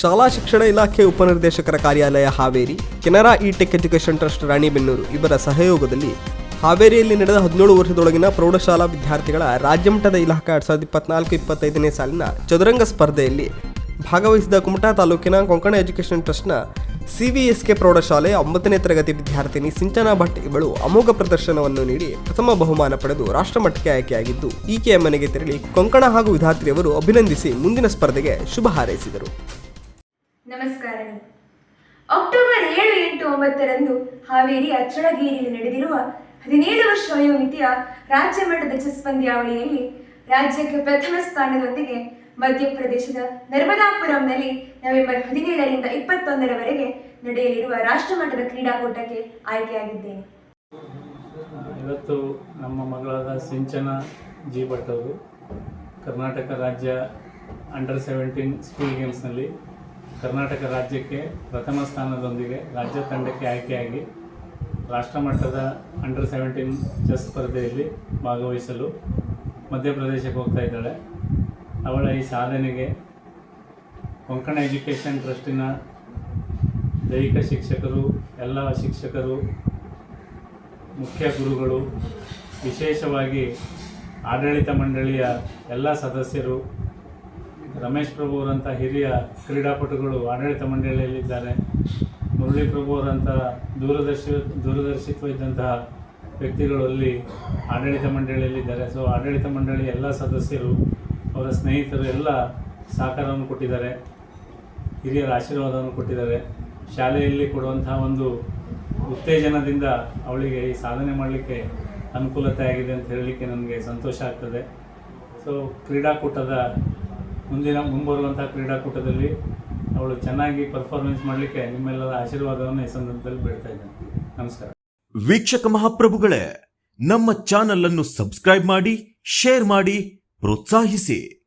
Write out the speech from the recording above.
ಶಾಲಾ ಶಿಕ್ಷಣ ಇಲಾಖೆ ಉಪನಿರ್ದೇಶಕರ ಕಾರ್ಯಾಲಯ Haveri, Canara E tech education trust Ranebennur ಇವರ ಸಹಯೋಗದಲ್ಲಿ ಹಾವೇರಿಯಲ್ಲಿ ನಡೆದ ಹದಿನೇಳು ವರ್ಷದೊಳಗಿನ ಪ್ರೌಢಶಾಲಾ ವಿದ್ಯಾರ್ಥಿಗಳ ರಾಜ್ಯಮಟ್ಟದ ಇಲಾಖೆ ಎರಡ್ ಸಾವಿರದ ಇಪ್ಪತ್ನಾಲ್ಕು ಇಪ್ಪತ್ತೈದನೇ ಸಾಲಿನ ಚದುರಂಗ ಸ್ಪರ್ಧೆಯಲ್ಲಿ ಭಾಗವಹಿಸಿದ ಕುಮಟಾ ತಾಲೂಕಿನ ಕೊಂಕಣ ಎಜುಕೇಷನ್ ಟ್ರಸ್ಟ್ನ ಸಿವಿಎಸ್ಕೆ ಪ್ರೌಢಶಾಲೆ ಒಂಬತ್ತನೇ ತರಗತಿ ವಿದ್ಯಾರ್ಥಿನಿ ಸಿಂಚನಾ ಭಟ್ ಇವಳು ಅಮೋಘ ಪ್ರದರ್ಶನವನ್ನು ನೀಡಿ ಪ್ರಥಮ ಬಹುಮಾನ ಪಡೆದು ರಾಷ್ಟ್ರಮಟ್ಟಕ್ಕೆ ಆಯ್ಕೆಯಾಗಿದ್ದು, ಈಕೆಯ ಮನೆಗೆ ತೆರಳಿ ಕೊಂಕಣ ಹಾಗೂ ವಿಧಾತ್ರಿಯವರು ಅಭಿನಂದಿಸಿ ಮುಂದಿನ ಸ್ಪರ್ಧೆಗೆ ಶುಭ ಹಾರೈಸಿದರು. ನಮಸ್ಕಾರಗಳು ಅಕ್ಟೋಬರ್ ಏಳು ಎಂಟು ಒಂಬತ್ತರಂದು ಹಾವೇರಿ ಅಚ್ಚಳಗೇರಿಯಲ್ಲಿ ನಡೆದಿರುವ ಹದಿನೇಳು ವರ್ಷ ವಯೋಮಿತಿಯ ರಾಜ್ಯ ಮಟ್ಟದ ಚೆಸ್ ಪಂದ್ಯಾವಳಿಯಲ್ಲಿ ರಾಜ್ಯಕ್ಕೆ ಪ್ರಥಮ ಸ್ಥಾನದೊಂದಿಗೆ ಮಧ್ಯಪ್ರದೇಶದ ನರ್ಮದಾಪುರಂನಲ್ಲಿ ನವೆಂಬರ್ ಹದಿನೇಳರಿಂದ ಇಪ್ಪತ್ತೊಂದರವರೆಗೆ ನಡೆಯಲಿರುವ ರಾಷ್ಟ್ರಮಟ್ಟದ ಕ್ರೀಡಾಕೂಟಕ್ಕೆ ಆಯ್ಕೆಯಾಗಿದ್ದೇನೆ. ಇವತ್ತು ನಮ್ಮ ಮಗಳಾದ ಸಿಂಚನ ಜಿ ಭಟ್ ಅವರು ಕರ್ನಾಟಕ ರಾಜ್ಯ ಅಂಡರ್ ಸೆವೆಂಟೀನ್ ಸ್ಕೂಲ್ ಗೇಮ್ಸ್ನಲ್ಲಿ ಕರ್ನಾಟಕ ರಾಜ್ಯಕ್ಕೆ ಪ್ರಥಮ ಸ್ಥಾನದೊಂದಿಗೆ ರಾಜ್ಯ ತಂಡಕ್ಕೆ ಆಯ್ಕೆಯಾಗಿ ರಾಷ್ಟ್ರಮಟ್ಟದ ಅಂಡರ್ ಸೆವೆಂಟೀನ್ ಚೆಸ್ ಸ್ಪರ್ಧೆಯಲ್ಲಿ ಭಾಗವಹಿಸಲು ಮಧ್ಯಪ್ರದೇಶಕ್ಕೆ ಹೋಗ್ತಾ ಇದ್ದಾಳೆ. ಅವಳ ಈ ಸಾಧನೆಗೆ ಕೊಂಕಣ ಎಜುಕೇಷನ್ ಟ್ರಸ್ಟಿನ ದೈಹಿಕ ಶಿಕ್ಷಕರು, ಎಲ್ಲ ಶಿಕ್ಷಕರು, ಮುಖ್ಯ ಗುರುಗಳು, ವಿಶೇಷವಾಗಿ ಆಡಳಿತ ಮಂಡಳಿಯ ಎಲ್ಲ ಸದಸ್ಯರು ರಮೇಶ್ ಪ್ರಭು ಅವರಂಥ ಹಿರಿಯ ಕ್ರೀಡಾಪಟುಗಳು ಆಡಳಿತ ಮಂಡಳಿಯಲ್ಲಿದ್ದಾರೆ. ಮುರಳಿ ಪ್ರಭು ಅವರಂಥ ದೂರದರ್ಶಿ, ದೂರದರ್ಶಿತ್ವ ಇದ್ದಂತಹ ವ್ಯಕ್ತಿಗಳು ಅಲ್ಲಿ ಆಡಳಿತ ಮಂಡಳಿಯಲ್ಲಿದ್ದಾರೆ. ಸೊ ಆಡಳಿತ ಮಂಡಳಿ ಎಲ್ಲ ಸದಸ್ಯರು, ಅವರ ಸ್ನೇಹಿತರು ಎಲ್ಲ ಸಹಕಾರವನ್ನು ಕೊಟ್ಟಿದ್ದಾರೆ. ಹಿರಿಯರ ಆಶೀರ್ವಾದವನ್ನು ಕೊಟ್ಟಿದ್ದಾರೆ. ಶಾಲೆಯಲ್ಲಿ ಕೊಡುವಂತಹ ಒಂದು ಉತ್ತೇಜನದಿಂದ ಅವಳಿಗೆ ಈ ಸಾಧನೆ ಮಾಡಲಿಕ್ಕೆ ಅನುಕೂಲತೆ ಆಗಿದೆ ಅಂತ ಹೇಳಲಿಕ್ಕೆ ನನಗೆ ಸಂತೋಷ ಆಗ್ತದೆ. ಸೊ ಕ್ರೀಡಾಕೂಟದ ಮುಂದಿನ ಮುಂಬರುವಂಥ ಕ್ರೀಡಾಕೂಟದಲ್ಲಿ ಅವಳು ಚೆನ್ನಾಗಿ ಪರ್ಫಾರ್ಮೆನ್ಸ್ ಮಾಡಲಿಕ್ಕೆ ನಿಮ್ಮೆಲ್ಲರ ಆಶೀರ್ವಾದವನ್ನು ಈ ಸಂದರ್ಭದಲ್ಲಿ ಬೇಡ್ತಾ ಇದ್ದೇನೆ. ನಮಸ್ಕಾರ. ವೀಕ್ಷಕ ಮಹಾಪ್ರಭುಗಳೇ, ನಮ್ಮ ಚಾನಲ್ ಅನ್ನು ಸಬ್ಸ್ಕ್ರೈಬ್ ಮಾಡಿ ಶೇರ್ ಮಾಡಿ, ಪ್ರೋತ್ಸಾಹಿಸಿ.